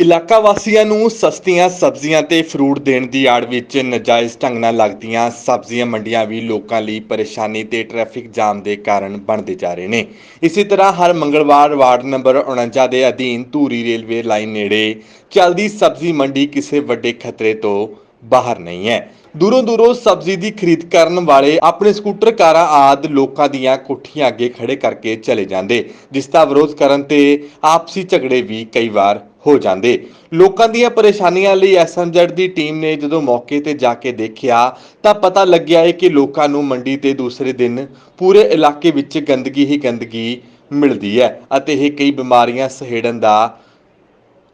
ਇਲਾਕਾ ਵਾਸੀਆਂ ਨੂੰ ਸਸਤੀਆਂ ਸਬਜ਼ੀਆਂ ਤੇ ਫਰੂਟ ਦੇਣ ਦੀ ਆੜ ਵਿੱਚ ਨਜਾਇਜ਼ ਢੰਗ ਨਾਲ ਲੱਗਦੀਆਂ ਸਬਜ਼ੀਆਂ ਮੰਡੀਆਂ ਵੀ ਲੋਕਾਂ ਲਈ ਪਰੇਸ਼ਾਨੀ ਤੇ ਟ੍ਰੈਫਿਕ ਜਾਮ ਦੇ ਕਾਰਨ ਬਣਦੇ ਜਾ ਰਹੇ ਨੇ। ਇਸੇ ਤਰ੍ਹਾਂ ਹਰ ਮੰਗਲਵਾਰ ਵਾਰਡ ਨੰਬਰ 49 ਦੇ ਅਧੀਨ ਧੂਰੀ ਰੇਲਵੇ ਲਾਈਨ ਨੇੜੇ ਚੱਲਦੀ ਸਬਜ਼ੀ ਮੰਡੀ ਕਿਸੇ ਵੱਡੇ ਖਤਰੇ ਤੋਂ ਬਾਹਰ ਨਹੀਂ ਹੈ। ਦੂਰੋਂ ਦੂਰੋਂ ਸਬਜ਼ੀ ਦੀ ਖਰੀਦ ਕਰਨ ਵਾਲੇ ਆਪਣੇ ਸਕੂਟਰ ਕਾਰਾਂ ਆਦ ਲੋਕਾਂ ਦੀਆਂ ਕੋਠੀਆਂ ਅੱਗੇ ਖੜੇ ਕਰਕੇ ਚਲੇ ਜਾਂਦੇ, ਜਿਸ ਦਾ ਵਿਰੋਧ ਕਰਨ ਤੇ ਆਪਸੀ ਝਗੜੇ ਵੀ ਕਈ ਵਾਰ ਹੋ ਜਾਂਦੇ। ਲੋਕਾਂ ਦੀਆਂ ਪਰੇਸ਼ਾਨੀਆਂ ਲਈ ਐਸਐਮਜ਼ੈਡ ਦੀ ਟੀਮ ਨੇ ਜਦੋਂ ਮੌਕੇ ਤੇ ਜਾ ਕੇ ਦੇਖਿਆ, ਤਾਂ ਪਤਾ ਲੱਗਿਆ ਹੈ ਕਿ ਲੋਕਾਂ ਨੂੰ ਮੰਡੀ ਤੇ ਦੂਸਰੇ ਦਿਨ ਪੂਰੇ ਇਲਾਕੇ ਵਿੱਚ ਗੰਦਗੀ ਹੀ ਗੰਦਗੀ ਮਿਲਦੀ ਹੈ ਅਤੇ ਇਹ ਕਈ ਬਿਮਾਰੀਆਂ ਸਹੇੜਨ ਦਾ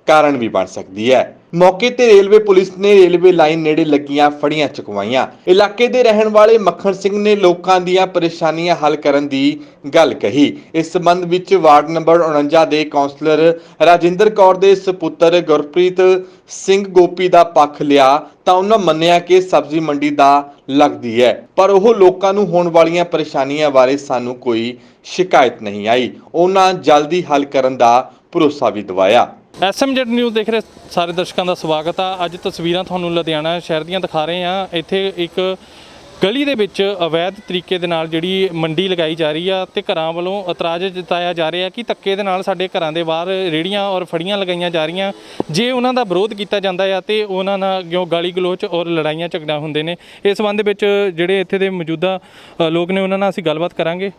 ਕਾਰਨ ਵੀ ਬਣ ਸਕਦੀ ਹੈ। ਮੌਕੇ ਤੇ ਰੇਲਵੇ ਪੁਲਿਸ ਨੇ ਰੇਲਵੇ ਲਾਈਨ ਨੇੜੇ ਲੱਗੀਆਂ ਫੜੀਆਂ ਚੁਕਵਾਈਆਂ। ਇਲਾਕੇ ਦੇ ਰਹਿਣ ਵਾਲੇ ਮੱਖਣ ਸਿੰਘ ਨੇ ਲੋਕਾਂ ਦੀਆਂ ਪਰੇਸ਼ਾਨੀਆਂ ਹੱਲ ਕਰਨ ਦੀ ਗੱਲ ਕਹੀ। ਇਸ ਸੰਬੰਧ ਵਿੱਚ ਵਾਰਡ ਨੰਬਰ 49 ਦੇ ਕਾਉਂਸਲਰ ਰਾਜਿੰਦਰ ਕੌਰ ਦੇ ਸੁਪੁੱਤਰ ਗੁਰਪ੍ਰੀਤ ਸਿੰਘ ਗੋਪੀ ਦਾ ਪੱਖ ਲਿਆ ਤਾਂ ਉਹਨਾਂ ਮੰਨਿਆ ਕਿ ਸਬਜ਼ੀ ਮੰਡੀ ਦਾ ਲੱਗਦੀ ਹੈ। ਪਰ ਉਹ ਲੋਕਾਂ ਨੂੰ ਹੋਣ ਵਾਲੀਆਂ ਪਰੇਸ਼ਾਨੀਆਂ ਬਾਰੇ ਸਾਨੂੰ ਕੋਈ ਸ਼ਿਕਾਇਤ ਨਹੀਂ ਆਈ। ਉਹਨਾਂ ਜਲਦੀ ਹੱਲ ਕਰਨ ਦਾ ਭਰੋਸਾ ਵੀ ਦਿਵਾਇਆ। ਐਸਐਮਜੈਡ ਨਿਊਜ਼ ਦੇਖ ਰਹੇ ਸਾਰੇ ਦਰਸ਼ਕਾਂ ਦਾ ਸਵਾਗਤ ਆ। ਅੱਜ ਤਸਵੀਰਾਂ ਤੁਹਾਨੂੰ ਲੁਧਿਆਣਾ ਸ਼ਹਿਰ ਦੀਆਂ ਦਿਖਾ ਰਹੇ ਆ ਇੱਥੇ ਇੱਕ ਗਲੀ ਦੇ ਵਿੱਚ ਅਵੈਧ ਤਰੀਕੇ ਦੇ ਨਾਲ ਜਿਹੜੀ ਮੰਡੀ ਲਗਾਈ ਜਾ ਰਹੀ ਆ ਤੇ ਘਰਾਂ ਵੱਲੋਂ ਇਤਰਾਜ਼ ਜਤਾਇਆ ਜਾ ਰਿਹਾ ਕਿ ਧੱਕੇ ਦੇ ਨਾਲ ਸਾਡੇ ਘਰਾਂ ਦੇ ਬਾਹਰ ਰੇੜੀਆਂ ਔਰ ਫੜੀਆਂ ਲਗਾਈਆਂ ਜਾ ਰਹੀਆਂ। ਜੇ ਉਹਨਾਂ ਦਾ ਵਿਰੋਧ ਕੀਤਾ ਜਾਂਦਾ ਆ ਤੇ ਉਹਨਾਂ ਨਾਲ ਕਿਉਂ ਗਾਲੀ ਗਲੋਚ ਔਰ ਲੜਾਈਆਂ ਝਗੜਾ ਹੁੰਦੇ ਨੇ। ਇਸ ਸੰਬੰਧ ਵਿੱਚ ਜਿਹੜੇ ਇੱਥੇ ਦੇ ਮੌਜੂਦਾ ਲੋਕ ਨੇ ਉਹਨਾਂ ਨਾਲ ਅਸੀਂ ਗੱਲਬਾਤ ਕਰਾਂਗੇ।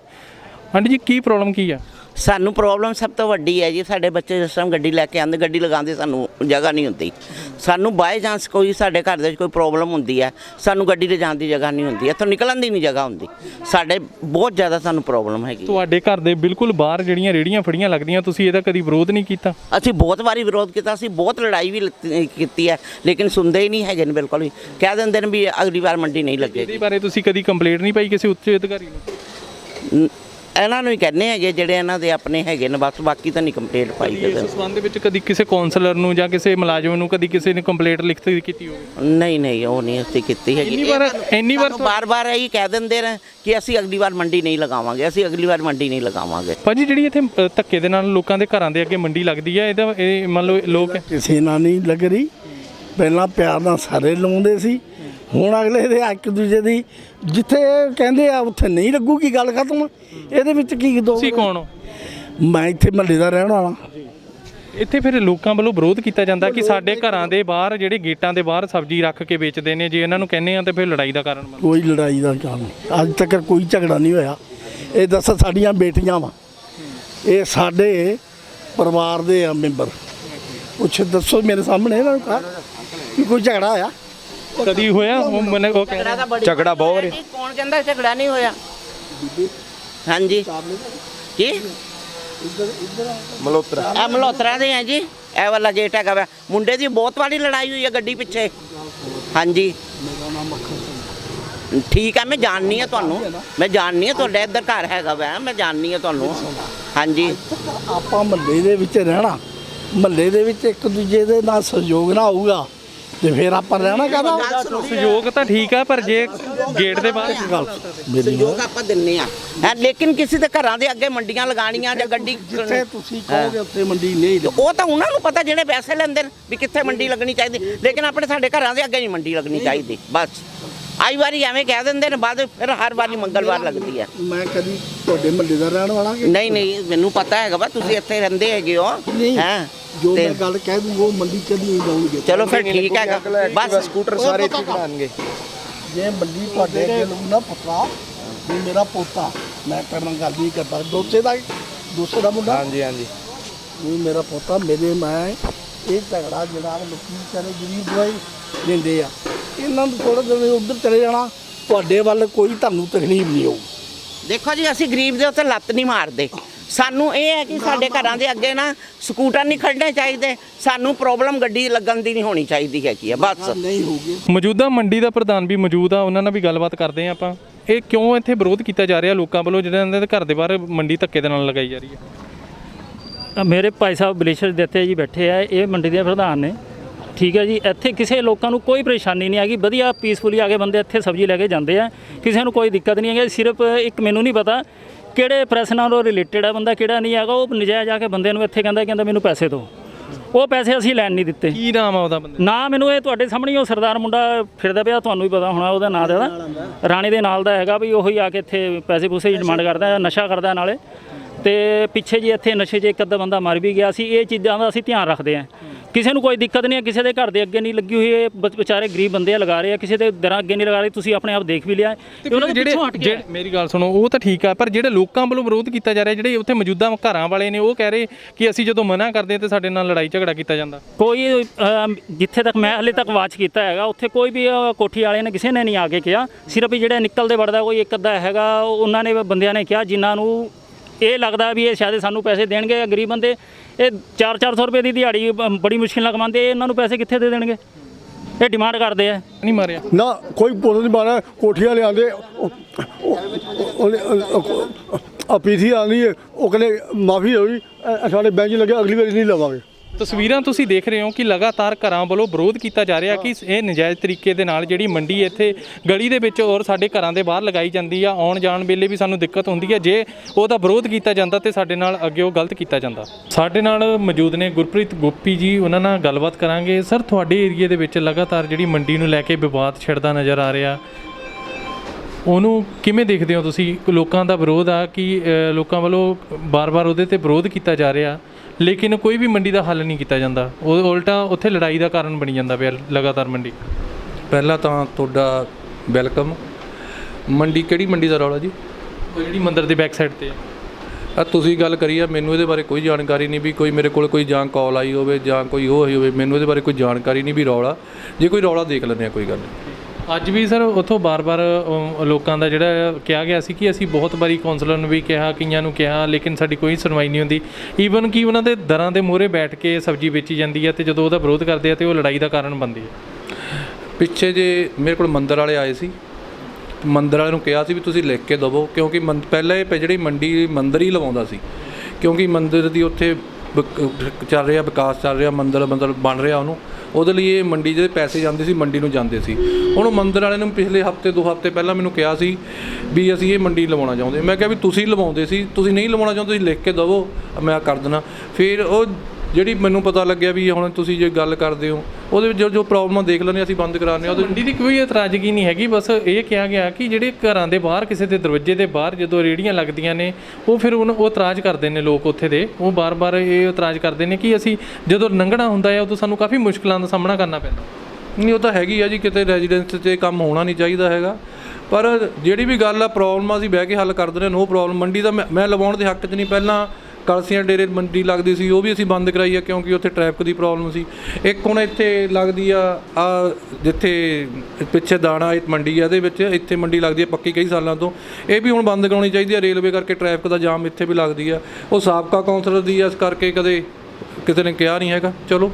ਹਾਂਜੀ ਜੀ, ਕੀ ਪ੍ਰੋਬਲਮ ਕੀ ਆ? ਸਾਨੂੰ ਪ੍ਰੋਬਲਮ ਸਭ ਤੋਂ ਵੱਡੀ ਹੈ ਜੀ ਸਾਡੇ ਬੱਚੇ ਜਿਸ ਟਾਈਮ ਗੱਡੀ ਲੈ ਕੇ ਆਉਂਦੇ ਗੱਡੀ ਲਗਾਉਂਦੇ ਸਾਨੂੰ ਜਗ੍ਹਾ ਨਹੀਂ ਹੁੰਦੀ। ਸਾਨੂੰ ਬਾਏ ਚਾਂਸ ਕੋਈ ਸਾਡੇ ਘਰ ਦੇ ਵਿੱਚ ਕੋਈ ਪ੍ਰੋਬਲਮ ਹੁੰਦੀ ਹੈ ਸਾਨੂੰ ਗੱਡੀ ਲੈ ਜਾਣ ਦੀ ਜਗ੍ਹਾ ਨਹੀਂ ਹੁੰਦੀ ਇੱਥੋਂ ਨਿਕਲਣ ਦੀ ਨਹੀਂ ਜਗ੍ਹਾ ਹੁੰਦੀ। ਸਾਡੇ ਬਹੁਤ ਜ਼ਿਆਦਾ ਸਾਨੂੰ ਪ੍ਰੋਬਲਮ ਹੈਗੀ ਤੁਹਾਡੇ ਘਰ ਦੇ ਬਿਲਕੁਲ ਬਾਹਰ ਜਿਹੜੀਆਂ ਰੇੜੀਆਂ ਫੜੀਆਂ ਲੱਗਦੀਆਂ ਤੁਸੀਂ ਇਹਦਾ ਕਦੀ ਵਿਰੋਧ ਨਹੀਂ ਕੀਤਾ? ਅਸੀਂ ਬਹੁਤ ਵਾਰੀ ਵਿਰੋਧ ਕੀਤਾ ਅਸੀਂ ਬਹੁਤ ਲੜਾਈ ਵੀ ਲਿੱਤੀ- ਕੀਤੀ ਹੈ ਲੇਕਿਨ ਸੁਣਦੇ ਹੀ ਨਹੀਂ ਹੈਗੇ ਨੇ ਬਿਲਕੁਲ ਵੀ। ਕਹਿ ਦਿੰਦੇ ਨੇ ਵੀ ਅਗਲੀ ਵਾਰ ਮੰਡੀ ਨਹੀਂ ਲੱਗੇਗੀ। ਇਹਦੇ ਬਾਰੇ ਤੁਸੀਂ ਕਦੀ ਕੰਪਲੇਂਟ ਨਹੀਂ ਪਾਈ ਕਿਸੇ ਉੱਚ ਅਧਿਕਾਰੀ ਨੂੰ? ਨ- ਇਹਨਾਂ ਨੂੰ ਹੀ ਕਹਿੰਦੇ ਹੈਗੇ ਜਿਹੜੇ ਇਹਨਾਂ ਦੇ ਆਪਣੇ ਹੈਗੇ ਨੇ ਬਸ ਬਾਕੀ ਤਾਂ ਨਹੀਂ ਕੰਪਲੇਂਟ ਪਾਈ ਇਸ ਕਦੇ। ਸੰਬੰਧ ਦੇ ਵਿੱਚ ਕਦੀ ਕਿਸੇ ਕਾਉਂਸਲਰ ਨੂੰ ਜਾਂ ਕਿਸੇ ਮੁਲਾਜ਼ਮ ਨੂੰ ਕਦੀ ਕਿਸੇ ਨੇ ਕੰਪਲੇਂਟ ਲਿਖਤ ਕੀਤੀ ਹੋਵੇ? ਨਹੀਂ ਨਹੀਂ ਉਹ ਨਹੀਂ ਅਸੀਂ ਕੀਤੀ ਹੈਗੀ। ਇੰਨੀ ਵਾਰ ਇੰਨੀ ਵਾਰ ਬਾਰ-ਬਾਰ ਇਹੀ ਕਹਿ ਦਿੰਦੇ ਨੇ ਕਿ ਅਸੀਂ ਅਗਲੀ ਵਾਰ ਮੰਡੀ ਨਹੀਂ ਲਗਾਵਾਂਗੇ ਅਸੀਂ ਅਗਲੀ ਵਾਰ ਮੰਡੀ ਨਹੀਂ ਲਗਾਵਾਂਗੇ। ਭਾਜੀ ਜਿਹੜੀ ਇੱਥੇ ਅ, ਧੱਕੇ ਦੇ ਨਾਲ ਲੋਕਾਂ ਦੇ ਘਰਾਂ ਦੇ ਅੱਗੇ ਮੰਡੀ ਲੱਗਦੀ ਹੈ ਇਹਦਾ ਇਹ ਮੰਨ ਲਓ ਲੋਕ ਕਿਸੇ ਨਾਲ ਨਹੀਂ ਲੱਗ ਰਹੀ। ਪਹਿਲਾਂ ਪਿਆਰ ਨਾਲ ਸਾਰੇ ਲਾਉਂਦੇ ਸੀ। ਹੁਣ ਅਗਲੇ ਦੇ ਇੱਕ ਦੂਜੇ ਦੀ ਜਿੱਥੇ ਕਹਿੰਦੇ ਆ ਉੱਥੇ ਨਹੀਂ ਲੱਗੂਗੀ ਗੱਲ ਖਤਮ ਇਹਦੇ ਵਿੱਚ ਕੀ ਦੋ ਤੁਸੀਂ ਕੌਣ ਹੋ? ਮੈਂ ਇੱਥੇ ਮਹੱਲੇ ਦਾ ਰਹਿਣ ਵਾਲਾ। ਇੱਥੇ ਫਿਰ ਲੋਕਾਂ ਵੱਲੋਂ ਵਿਰੋਧ ਕੀਤਾ ਜਾਂਦਾ ਕਿ ਸਾਡੇ ਘਰਾਂ ਦੇ ਬਾਹਰ ਜਿਹੜੇ ਗੇਟਾਂ ਦੇ ਬਾਹਰ ਸਬਜ਼ੀ ਰੱਖ ਕੇ ਵੇਚਦੇ ਨੇ ਜੇ ਇਹਨਾਂ ਨੂੰ ਕਹਿੰਦੇ ਆ ਤੇ ਫਿਰ ਲੜਾਈ ਦਾ ਕਾਰਨ ਬਣਦਾ। ਕੋਈ ਲੜਾਈ ਦਾ ਕਾਰਨ ਨਹੀਂ। ਅੱਜ ਤੱਕ ਕੋਈ ਝਗੜਾ ਨਹੀਂ ਹੋਇਆ। ਇਹ ਦੱਸ ਸਾਡੀਆਂ ਬੇਟੀਆਂ ਵਾ। ਇਹ ਸਾਡੇ ਪਰਿਵਾਰ ਦੇ ਆ ਮੈਂਬਰ। ਕੁਛ ਦੱਸੋ ਮੇਰੇ ਸਾਹਮਣੇ ਇਹਨਾਂ ਨੂੰ ਕੋਈ ਝਗੜਾ ਹੋਇਆ? ਕਦੀ ਹੋਇਆ? ਉਹ ਮੈਨੇ ਉਹ ਕਹਿ ਝਗੜਾ ਬਹੁਤ ਰਿਹਾ ਕੌਣ ਕਹਿੰਦਾ ਝਗੜਾ ਨਹੀਂ ਹੋਇਆ? ਹਾਂਜੀ। ਕੀ? ਮਲੋਤਰਾ ਇਹ ਮਲਹੋਤਰਾ ਦੇ ਆ ਜੀ। ਇਹ ਵਾਲਾ ਗੇਟ ਹੈਗਾ ਵਾ। ਮੁੰਡੇ ਦੀ ਬਹੁਤ ਵਾਰੀ ਲੜਾਈ ਹੋਈ ਹੈ ਗੱਡੀ ਪਿੱਛੇ। ਹਾਂਜੀ। ਠੀਕ ਹੈ ਮੈਂ ਜਾਣਨੀ ਆ ਤੁਹਾਨੂੰ। ਮੈਂ ਜਾਣਨੀ ਆ ਤੁਹਾਡੇ ਇੱਧਰ ਘਰ ਹੈਗਾ ਵਾ। ਮੈਂ ਜਾਣਨੀ ਆ ਤੁਹਾਨੂੰ। ਹਾਂਜੀ। ਆਪਾਂ ਮਹੱਲੇ ਦੇ ਵਿੱਚ ਰਹਿਣਾ। ਮਹੱਲੇ ਦੇ ਵਿੱਚ ਇੱਕ ਦੂਜੇ ਦੇ ਨਾਲ ਸਹਿਯੋਗ ਨਾ ਹੋਊਗਾ। ਤੇ ਫਿਰ ਆਪਾਂ ਰਹਿਣਾ ਕਾਹਦਾ? ਸਹਿਯੋਗ ਤਾਂ ਠੀਕ ਆ ਪਰ ਜੇ ਗੇਟ ਦੇ ਬਾਹਰ ਗੱਲ ਮੇਰੀ ਸਹਿਯੋਗ ਆਪਾਂ ਦਿੰਨੇ ਆ। ਹੈਂ, ਲੇਕਿਨ ਕਿਸੇ ਦੇ ਘਰਾਂ ਦੇ ਅੱਗੇ ਮੰਡੀਆਂ ਲਗਾਣੀਆਂ ਜਾਂ ਗੱਡੀ ਜਿੱਥੇ ਤੁਸੀਂ ਕਹੋਗੇ ਉੱਥੇ ਮੰਡੀ ਨਹੀਂ। ਉਹ ਤਾਂ ਉਹਨਾਂ ਨੂੰ ਪਤਾ ਜਿਹੜੇ ਪੈਸੇ ਲੈਂਦੇ ਨੇ ਵੀ ਕਿੱਥੇ ਮੰਡੀ ਲੱਗਣੀ ਚਾਹੀਦੀ। ਲੇਕਿਨ ਆਪਣੇ ਸਾਡੇ ਘਰਾਂ ਦੇ ਅੱਗੇ ਨਹੀਂ ਮੰਡੀ ਲੱਗਣੀ ਚਾਹੀਦੀ। ਬਸ। ਆਈ ਵਾਰੀ ਐਵੇਂ ਕਹਿ ਦਿੰਦੇ ਨੇ ਬਾਅਦ ਫਿਰ ਹਰ ਵਾਰੀ ਮੰਗਲਵਾਰ ਲੱਗਦੀ ਹੈ ਮੈਂ ਕਦੀ ਤੁਹਾਡੇ ਮਹੱਲੇ ਦਾ ਰਹਿਣ ਵਾਲਾ ਨਹੀਂ ਨਹੀਂ ਮੈਨੂੰ ਪਤਾ ਹੈਗਾ ਵਾ ਤੁਸੀਂ ਇੱਥੇ ਰਹਿੰਦੇ ਹੈਗੇ ਹੋ। ਹੈਂ। ਜੋ ਤੇ ਮੈਂ ਗੱਲ ਕਹਿ ਦੂੰ ਉਹ ਮੰਡੀ ਕਦੀ ਨਹੀਂ ਜਾਊਗੀ। ਚਲੋ ਫਿਰ ਠੀਕ ਹੈਗਾ। ਬਸ। ਬਸ ਸਕੂਟਰ ਸਾਰੇ ਇੱਥੇ ਖੜਾਣਗੇ ਜੇ ਮੰਡੀ ਤੁਹਾਡੇ ਅੱਗੇ ਲਊ ਨਾ ਪੁੱਤਰਾ ਵੀ ਮੇਰਾ ਪੋਤਾ ਮੈਂ ਤੇਰੇ ਨਾਲ ਗੱਲ ਨਹੀਂ ਕਰਦਾ। ਦੋਸੇ ਦਾ ਦੋਸੇ ਦਾ ਮੁੰਡਾ? ਹਾਂਜੀ ਹਾਂਜੀ। ਵੀ ਮੇਰਾ ਪੋਤਾ ਮੇਰੇ ਮੈਂ ਇਹ ਝਗੜਾ ਜਿਹੜਾ ਲੋਕੀ ਵਿਚਾਰੇ ਗਰੀਬ ਦਵਾਈ ਦਿੰਦੇ ਆ। ਇਹਨਾਂ ਨੂੰ ਥੋੜਾ ਜਿਹਾ ਉਧਰ ਚਲੇ ਜਾਣਾ ਤੁਹਾਡੇ ਵੱਲ ਕੋਈ ਤੁਹਾਨੂੰ ਤਕਲੀਫ ਨਹੀਂ ਹੋਊ। ਦੇਖੋ ਜੀ ਅਸੀਂ ਗਰੀਬ ਦੇ ਉੱਤੇ ਲੱਤ ਨਹੀਂ ਮਾਰਦੇ। ਸਾਨੂੰ ਇਹ ਹੈ ਕਿ ਸਾਡੇ ਘਰਾਂ ਦੇ ਅੱਗੇ ਨਾ ਸਕੂਟਰ ਨਹੀਂ ਖੜਨੇ ਚਾਹੀਦੇ। ਸਾਨੂੰ ਪ੍ਰੋਬਲਮ ਗੱਡੀ ਲੱਗਣ ਦੀ ਨਹੀਂ ਹੋਣੀ ਚਾਹੀਦੀ ਹੈਗੀ ਆ ਬਸ। ਨਹੀਂ ਹੋਊਗੀ। ਮੌਜੂਦਾ ਮੰਡੀ ਦਾ ਪ੍ਰਧਾਨ ਵੀ ਮੌਜੂਦ ਆ ਉਹਨਾਂ ਨਾਲ ਵੀ ਗੱਲਬਾਤ ਕਰਦੇ ਆ ਆਪਾਂ। ਇਹ ਕਿਉਂ ਇੱਥੇ ਵਿਰੋਧ ਕੀਤਾ ਜਾ ਰਿਹਾ ਲੋਕਾਂ ਵੱਲੋਂ ਜਿਹੜੇ ਇਹਨਾਂ ਦੇ ਘਰ ਦੇ ਬਾਹਰ ਮੰਡੀ ਧੱਕੇ ਦੇ ਨਾਲ ਲਗਾਈ ਜਾ ਰਹੀ ਹੈ? ਮੇਰੇ ਭਾਈ ਸਾਹਿਬ ਬਲੇਸ਼ਰ ਦੇ ਇੱਥੇ ਜੀ ਬੈਠੇ ਆ ਇਹ ਮੰਡੀ ਦੇ ਪ੍ਰਧਾਨ ਨੇ। ਠੀਕ ਹੈ ਜੀ ਇੱਥੇ ਕਿਸੇ ਲੋਕਾਂ ਨੂੰ ਕੋਈ ਪਰੇਸ਼ਾਨੀ ਨਹੀਂ ਹੈਗੀ। ਵਧੀਆ ਪੀਸਫੁਲੀ ਆ ਕੇ ਬੰਦੇ ਇੱਥੇ ਸਬਜ਼ੀ ਲੈ ਕੇ ਜਾਂਦੇ ਆ। ਕਿਸੇ ਨੂੰ ਕੋਈ ਦਿੱਕਤ ਨਹੀਂ ਹੈਗੀ। ਸਿਰਫ ਇੱਕ ਮੈਨੂੰ ਨਹੀਂ ਪਤਾ ਕਿਹੜੇ ਪ੍ਰੈਸ ਨਾਲ ਉਹ ਰਿਲੇਟਡ ਹੈ ਬੰਦਾ ਕਿਹੜਾ ਨਹੀਂ ਹੈਗਾ ਉਹ ਨਜਾਇਜ਼ ਆ ਕੇ ਬੰਦੇ ਨੂੰ ਇੱਥੇ ਕਹਿੰਦਾ ਕਹਿੰਦਾ ਮੈਨੂੰ ਪੈਸੇ ਦਿਓ। ਉਹ ਪੈਸੇ ਅਸੀਂ ਲੈਣ ਨਹੀਂ ਦਿੱਤੇ। ਕੀ ਨਾਮ ਆ ਉਹਦਾ ਬੰਦੇ ਨਾ ਮੈਨੂੰ ਇਹ ਤੁਹਾਡੇ ਸਾਹਮਣੇ ਉਹ ਸਰਦਾਰ ਮੁੰਡਾ ਫਿਰਦਾ ਪਿਆ ਤੁਹਾਨੂੰ ਵੀ ਪਤਾ ਹੋਣਾ ਉਹਦਾ ਨਾਂ ਦਾ। ਰਾਣੀ ਦੇ ਨਾਲ ਦਾ ਹੈਗਾ ਵੀ ਉਹੀ ਆ ਕੇ ਇੱਥੇ ਪੈਸੇ ਪੂਸੇ ਦੀ ਡਿਮਾਂਡ ਕਰਦਾ ਨਸ਼ਾ ਕਰਦਾ ਨਾਲੇ। ਤੇ ਪਿੱਛੇ ਜੀ ਇੱਥੇ ਨਸ਼ੇ 'ਚ ਇੱਕ ਅੱਧਾ ਬੰਦਾ ਮਰ ਵੀ ਗਿਆ ਸੀ ਇਹ ਚੀਜ਼ਾਂ ਦਾ ਅਸੀਂ ਧਿਆਨ ਰੱਖਦੇ ਹਾਂ। ਕਿਸੇ ਨੂੰ ਕੋਈ ਦਿੱਕਤ ਨਹੀਂ ਹੈ ਕਿਸੇ ਦੇ ਘਰ ਦੇ ਅੱਗੇ ਨਹੀਂ ਲੱਗੀ ਹੋਈ ਇਹ ਵਿਚਾਰੇ ਗਰੀਬ ਬੰਦੇ ਆ ਲਗਾ ਰਹੇ ਆ ਕਿਸੇ ਦੇ ਦਰਾਂ ਅੱਗੇ ਨਹੀਂ ਲਗਾ ਰਹੇ ਤੁਸੀਂ ਆਪਣੇ ਆਪ ਦੇਖ ਵੀ ਲਿਆ। ਇਹ ਉਹਨਾਂ ਦੇ ਜਿਹੜੇ ਪਿੱਛੋਂ ਹਟ ਕੇ ਮੇਰੀ ਗੱਲ ਸੁਣੋ ਉਹ ਤਾਂ ਠੀਕ ਆ ਪਰ ਜਿਹੜੇ ਲੋਕਾਂ ਵੱਲੋਂ ਵਿਰੋਧ ਕੀਤਾ ਜਾ ਰਿਹਾ ਜਿਹੜੇ ਉੱਥੇ ਮੌਜੂਦਾ ਘਰਾਂ ਵਾਲੇ ਨੇ ਉਹ ਕਹਿ ਰਹੇ ਕਿ ਅਸੀਂ ਜਦੋਂ ਮਨਾ ਕਰਦੇ ਹਾਂ ਤੇ ਸਾਡੇ ਨਾਲ ਲੜਾਈ ਝਗੜਾ ਕੀਤਾ ਜਾਂਦਾ। ਕੋਈ ਜਿੱਥੇ ਤੱਕ ਮੈਂ ਹਲੇ ਤੱਕ ਵਾਚ ਕੀਤਾ ਹੈਗਾ ਉੱਥੇ ਕੋਈ ਵੀ ਕੋਠੀ ਵਾਲੇ ਨੇ ਕਿਸੇ ਨੇ ਨਹੀਂ ਆ ਕੇ ਕਿਹਾ। ਸਿਰਫ ਜਿਹੜਾ ਨਿਕਲਦੇ ਵੜਦਾ ਕੋਈ ਇੱਕ ਅੱਧਾ ਹੈਗਾ ਉਹ- ਉਹਨਾਂ ਨੇ ਬੰਦਿਆਂ ਨੇ ਕਿਹਾ ਜਿਨ੍ਹਾਂ ਨੂੰ ਇਹ ਲੱਗਦਾ ਵੀ ਇਹ ਸ਼ਾਇਦ ਸਾਨੂੰ ਪੈਸੇ ਦੇਣਗੇ ਗਰੀਬ ਬੰਦੇ ਇਹ 4-400 ਰੁਪਏ ਦੀ ਦਿਹਾੜੀ ਬੜੀ ਮੁਸ਼ਕਿਲ ਨਾਲ ਕਮਾਉਂਦੇ ਇਹ ਇਹਨਾਂ ਨੂੰ ਪੈਸੇ ਕਿੱਥੇ ਦੇ ਦੇਣਗੇ ਇਹ ਡਿਮਾਂਡ ਕਰਦੇ ਆ ਨਹੀਂ ਮਾਰਿਆ ਨਾ ਕੋਈ ਪੁਲਿਸ ਨਹੀਂ ਮਾਰਿਆ ਕੋਠੀਆਂ ਲਿਆਂਦੇ ਉਹਨੇ ਆ ਪੀਸੀ ਆਂਦੀ ਉਹ ਕਹਿੰਦੇ ਮਾਫੀ ਹੋਈ ਸਾਡੇ ਬੈਂਚ ਲੱਗੇ ਅਗਲੀ ਵਾਰੀ ਨਹੀਂ ਲਵਾਂਗੇ ਤਸਵੀਰਾਂ ਤੁਸੀਂ ਦੇਖ ਰਹੇ ਹੋ ਕਿ ਲਗਾਤਾਰ ਘਰਾਂ ਵੱਲੋਂ ਵਿਰੋਧ ਕੀਤਾ ਜਾ ਰਿਹਾ ਕਿ ਇਹ ਨਜਾਇਜ਼ ਤਰੀਕੇ ਦੇ ਨਾਲ ਜਿਹੜੀ ਮੰਡੀ ਇੱਥੇ ਗਲੀ ਦੇ ਵਿੱਚ ਔਰ ਸਾਡੇ ਘਰਾਂ ਦੇ ਬਾਹਰ ਲਗਾਈ ਜਾਂਦੀ ਆ, ਆਉਣ ਜਾਣ ਵੇਲੇ ਵੀ ਸਾਨੂੰ ਦਿੱਕਤ ਹੁੰਦੀ ਹੈ ਜੇ ਉਹਦਾ ਵਿਰੋਧ ਕੀਤਾ ਜਾਂਦਾ ਤੇ ਸਾਡੇ ਨਾਲ ਅੱਗੇ ਉਹ ਗਲਤ ਕੀਤਾ ਜਾਂਦਾ। ਸਾਡੇ ਨਾਲ ਮੌਜੂਦ ਨੇ ਗੁਰਪ੍ਰੀਤ ਗੋਪੀ ਜੀ, ਉਹਨਾਂ ਨਾਲ ਗੱਲਬਾਤ ਕਰਾਂਗੇ। ਸਰ, ਤੁਹਾਡੇ ਏਰੀਏ ਦੇ ਵਿੱਚ ਲਗਾਤਾਰ ਜਿਹੜੀ ਮੰਡੀ ਨੂੰ ਲੈ ਕੇ ਵਿਵਾਦ ਛਿੜਦਾ ਨਜ਼ਰ ਆ ਰਿਹਾ। ਉਹਨੂੰ ਕਿਵੇਂ ਦੇਖਦੇ ਹੋ ਤੁਸੀਂ? ਲੋਕਾਂ ਦਾ ਵਿਰੋਧ ਆ ਕਿ ਲੋਕਾਂ ਵੱਲੋਂ ਬਾਰ-ਬਾਰ ਉਹਦੇ ਤੇ ਵਿਰੋਧ ਕੀਤਾ ਜਾ ਰਿਹਾ। ਲੇਕਿਨ ਕੋਈ ਵੀ ਮੰਡੀ ਦਾ ਹੱਲ ਨਹੀਂ ਕੀਤਾ ਜਾਂਦਾ। ਉਹ ਉਲਟਾ ਉੱਥੇ ਲੜਾਈ ਦਾ ਕਾਰਨ ਬਣੀ ਜਾਂਦਾ ਪਿਆ ਲਗਾਤਾਰ ਮੰਡੀ। ਪਹਿਲਾਂ ਤਾਂ ਤੁਹਾਡਾ ਵੈਲਕਮ। ਮੰਡੀ ਕਿਹੜੀ ਮੰਡੀ ਦਾ ਰੌਲਾ ਜੀ? ਉਹ ਜਿਹੜੀ ਮੰਦਿਰ ਦੇ ਬੈਕ ਸਾਈਡ ਤੇ ਆ। ਤੁਸੀਂ ਗੱਲ ਕਰੀ ਆ ਮੈਨੂੰ ਇਹਦੇ ਬਾਰੇ ਕੋਈ ਜਾਣਕਾਰੀ ਨਹੀਂ ਵੀ ਕੋਈ ਮੇਰੇ ਕੋਲ ਕੋਈ ਜਾਂ ਕਾਲ ਆਈ ਹੋਵੇ ਜਾਂ ਕੋਈ ਉਹ ਹੋਈ ਹੋਵੇ ਮੈਨੂੰ ਇਹਦੇ ਬਾਰੇ ਕੋਈ ਜਾਣਕਾਰੀ ਨਹੀਂ ਵੀ ਰੌਲਾ। ਜੇ ਕੋਈ ਰੌਲਾ ਦੇਖ ਲੈਂਦੇ ਆ ਕੋਈ ਗੱਲ ਨਹੀਂ। ਅੱਜ ਵੀ ਸਰ ਉੱਥੋਂ ਬਾਰ-ਬਾਰ ਲੋਕਾਂ ਦਾ ਜਿਹੜਾ ਕਿਹਾ ਗਿਆ ਸੀ ਕਿ ਅਸੀਂ ਬਹੁਤ ਵਾਰੀ ਕਾਉਂਸਲਰ ਨੂੰ ਵੀ ਕਿਹਾ, ਕਈਆਂ ਨੂੰ ਕਿਹਾ, ਲੇਕਿਨ ਸਾਡੀ ਕੋਈ ਸੁਣਵਾਈ ਨਹੀਂ ਹੁੰਦੀ। ਈਵਨ ਕਿ ਉਹਨਾਂ ਦੇ ਦਰਾਂ ਦੇ ਮੂਹਰੇ ਬੈਠ ਕੇ ਸਬਜ਼ੀ ਵੇਚੀ ਜਾਂਦੀ ਹੈ ਤੇ ਜਦੋਂ ਉਹਦਾ ਵਿਰੋਧ ਕਰਦੇ ਆ ਤੇ ਉਹ ਲੜਾਈ ਦਾ ਕਾਰਨ ਬਣਦੀ ਹੈ ਪਿੱਛੇ ਜੇ ਮੇਰੇ ਕੋਲ ਮੰਦਰ ਵਾਲੇ ਆਏ ਸੀ, ਮੰਦਰ ਵਾਲੇ ਨੂੰ ਕਿਹਾ ਸੀ ਵੀ ਤੁਸੀਂ ਲਿਖ ਕੇ ਦਵੋ, ਕਿਉਂਕਿ ਮੰਦ- ਪਹਿਲਾਂ ਇਹ ਪ- ਜਿਹੜੀ ਮੰਡੀ ਮੰਦਰ ਹੀ ਲਵਾਉਂਦਾ ਸੀ, ਕਿਉਂਕਿ ਮੰਦਰ ਦੀ ਉੱਥੇ ਵਿਕ- ਚੱਲ ਰਿਹਾ, ਵਿਕਾਸ ਚੱਲ ਰਿਹਾ ਮੰਦਰ ਮੰਦਰ ਬਣ ਰਿਹਾ ਉਹਨੂੰ। ਉਹਦੇ ਲਈ ਇਹ ਮੰਡੀ ਜਿਹੜੇ ਪੈਸੇ ਜਾਂਦੇ ਸੀ, ਮੰਡੀ ਨੂੰ ਜਾਂਦੇ ਸੀ। ਹੁਣ ਉਹ ਮੰਦਰ ਵਾਲੇ ਨੂੰ ਪਿਛਲੇ ਹਫ਼ਤੇ, ਦੋ ਹਫ਼ਤੇ ਪਹਿਲਾਂ ਮੈਨੂੰ ਕਿਹਾ ਸੀ ਵੀ ਅਸੀਂ ਇਹ ਮੰਡੀ ਲਵਾਉਣਾ ਚਾਹੁੰਦੇ। ਮੈਂ ਕਿਹਾ ਵੀ ਤੁਸੀਂ ਲਵਾਉਂਦੇ ਸੀ, ਤੁਸੀਂ ਨਹੀਂ ਲਵਾਉਣਾ ਚਾਹੁੰਦੇ, ਤੁਸੀਂ ਲਿਖ ਕੇ ਦਵੋ, ਮੈਂ ਕਰ ਦੇਣਾ ਫਿਰ ਉਹ ਜਿਹੜੀ ਮੈਨੂੰ ਪਤਾ ਲੱਗਿਆ ਵੀ ਹੁਣ ਤੁਸੀਂ ਜੇ ਗੱਲ ਕਰਦੇ ਹੋ ਉਹਦੇ ਵਿੱਚ ਜੋ ਜੋ ਪ੍ਰੋਬਲਮਾਂ ਦੇਖ ਲੈਂਦੇ ਅਸੀਂ ਬੰਦ ਹਾਂ। ਉਹਦੇ ਮੰਡੀ ਦੀ ਕੋਈ ਇਤਰਾਜ਼ਗੀ ਨਹੀਂ ਹੈਗੀ ਬਸ ਇਹ ਕਿਹਾ ਗਿਆ ਕਿ ਜਿਹੜੇ ਘਰਾਂ ਦੇ ਬਾਹਰ ਕਿਸੇ ਦੇ ਦਰਵਾਜ਼ੇ ਦੇ ਬਾਹਰ ਜਦੋਂ ਰੇੜੀਆਂ ਲੱਗਦੀਆਂ ਨੇ ਉਹ ਫਿਰ ਉਹ ਇਤਰਾਜ਼ ਕਰਦੇ ਨੇ ਲੋਕ ਉੱਥੇ ਦੇ। ਉਹ ਬਾਰ-ਬਾਰ ਇਹ ਇਤਰਾਜ਼ ਕਰਦੇ ਨੇ ਕਿ ਅਸੀਂ ਜਦੋਂ ਲੰਘਣਾ ਹੁੰਦਾ ਹੈ ਉਦੋਂ ਸਾਨੂੰ ਕਾਫੀ ਮੁਸ਼ਕਲਾਂ ਦਾ ਸਾਹਮਣਾ ਕਰਨਾ ਪੈਂਦਾ। ਨਹੀਂ ਉਹ ਤਾਂ ਹੈਗੀ ਆ ਜੀ ਕਿਤੇ ਰੈਜ਼ੀਡੈਂਸ 'ਚ ਇਹ ਕੰਮ ਹੋਣਾ ਨਹੀਂ ਚਾਹੀਦਾ ਹੈਗਾ। ਪਰ ਜਿਹੜੀ ਵੀ ਗੱਲ ਆ ਪ੍ਰੋਬਲਮ ਅਸੀਂ ਬਹਿ ਕੇ ਹੱਲ ਕਰਦੇ ਨੇ ਨੋ ਪ੍ਰੋਬਲਮ ਮੰਡੀ ਦਾ ਮੈਂ ਮੈਂ ਲਵਾਉਣ ਦੇ ਹੱਕ 'ਚ ਨਹੀਂ। ਪਹਿਲਾਂ ਕਲਸੀਆਂ ਡੇਰੇ ਮੰਡੀ ਲੱਗਦੀ ਸੀ, ਉਹ ਵੀ ਅਸੀਂ ਬੰਦ ਕਰਾਈ ਆ ਕਿਉਂਕਿ ਉੱਥੇ ਟ੍ਰੈਫਿਕ ਦੀ ਪ੍ਰੋਬਲਮ ਸੀ। ਇੱਕ ਹੁਣ ਇੱਥੇ ਲੱਗਦੀ ਆ ਆ ਜਿੱਥੇ ਪਿੱਛੇ ਦਾਣਾ ਇਹ ਮੰਡੀ ਆ, ਇਹਦੇ ਵਿੱਚ ਇੱਥੇ ਮੰਡੀ ਲੱਗਦੀ ਆ ਪੱਕੀ ਕਈ ਸਾਲਾਂ ਤੋਂ। ਇਹ ਵੀ ਹੁਣ ਬੰਦ ਕਰਾਉਣੀ ਚਾਹੀਦੀ ਆ, ਰੇਲਵੇ ਕਰਕੇ ਟ੍ਰੈਫਿਕ ਦਾ ਜਾਮ ਇੱਥੇ ਵੀ ਲੱਗਦੀ ਆ। ਉਹ ਸਾਬਕਾ ਕਾਉਂਸਲਰ ਦੀ ਆ, ਇਸ ਕਰਕੇ ਕਦੇ ਕਿਸੇ ਨੇ ਕਿਹਾ ਨਹੀਂ ਹੈਗਾ। ਚਲੋ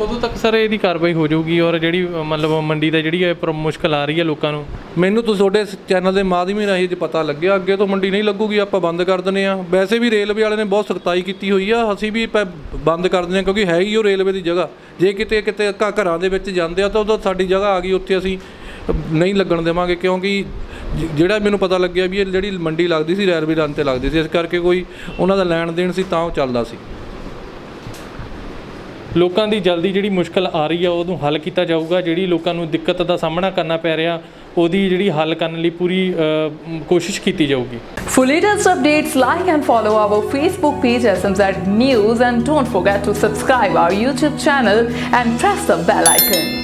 ਉਦੋਂ ਤੱਕ ਸਰ ਇਹਦੀ ਕਾਰਵਾਈ ਹੋ ਜਾਊਗੀ ਔਰ ਜਿਹੜੀ, ਮਤਲਬ ਮੰਡੀ ਦਾ ਜਿਹੜੀ ਇਹ ਪ੍ਰ- ਮੁਸ਼ਕਲ ਆ ਰਹੀ ਹੈ ਲੋਕਾਂ ਨੂੰ? ਮੈਨੂੰ ਤੁਸੀਂ ਤੁਹਾਡੇ ਚੈਨਲ ਦੇ ਮਾਧਿਅਮ ਰਾਹੀਂ ਜੇ ਪਤਾ ਲੱਗਿਆ, ਅੱਗੇ ਤੋਂ ਮੰਡੀ ਨਹੀਂ ਲੱਗੂਗੀ, ਆਪਾਂ ਬੰਦ ਕਰ ਦਿੰਦੇ ਆ ਵੈਸੇ ਵੀ ਰੇਲਵੇ ਵਾਲੇ ਨੇ ਬਹੁਤ ਸਖਤਾਈ ਕੀਤੀ ਹੋਈ ਆ, ਅਸੀਂ ਵੀ ਪ- ਬੰਦ ਕਰ ਦਿੰਦੇ ਆ ਕਿਉਂਕਿ ਹੈ ਹੀ ਉਹ ਰੇਲਵੇ ਦੀ ਜਗ੍ਹਾ। ਜੇ ਕਿਤੇ ਕਿਤੇ ਘ- ਘਰਾਂ ਦੇ ਵਿੱਚ ਜਾਂਦੇ ਆ ਤਾਂ ਉਦੋਂ ਸਾਡੀ ਜਗ੍ਹਾ ਆ ਗਈ, ਉੱਥੇ ਅਸੀਂ ਨਹੀਂ ਲੱਗਣ ਦੇਵਾਂਗੇ ਕਿਉਂਕਿ ਜਿਹੜਾ ਮੈਨੂੰ ਪਤਾ ਲੱਗਿਆ ਵੀ ਇਹ ਜਿਹੜੀ ਮੰਡੀ ਲੱਗਦੀ ਸੀ, ਰੈਲਵੇ ਰਨ ਤੇ ਲੱਗਦੀ ਸੀ, ਇਸ ਕਰਕੇ ਕੋਈ ਉਹਨਾਂ ਦਾ ਲੈਣ ਦੇਣ ਸੀ ਤਾਂ ਉਹ ਚੱਲਦਾ ਸੀ। ਲੋਕਾਂ ਦੀ ਜਲਦੀ ਜਿਹੜੀ ਮੁਸ਼ਕਲ ਆ ਰਹੀ ਆ ਉਹਨੂੰ ਹੱਲ ਕੀਤਾ ਜਾਊਗਾ ਜਿਹੜੀ ਲੋਕਾਂ ਨੂੰ ਦਿੱਕਤ ਦਾ ਸਾਹਮਣਾ ਕਰਨਾ ਪੈ ਰਿਹਾ ਉਹਦੀ ਜਿਹੜੀ ਹੱਲ ਕਰਨ ਲਈ ਪੂਰੀ ਅ, ਮ, ਕੋਸ਼ਿਸ਼ ਕੀਤੀ ਜਾਊਗੀ For latest updates, like and follow our Facebook page SMZ News and don't forget to subscribe our YouTube channel and press the bell icon.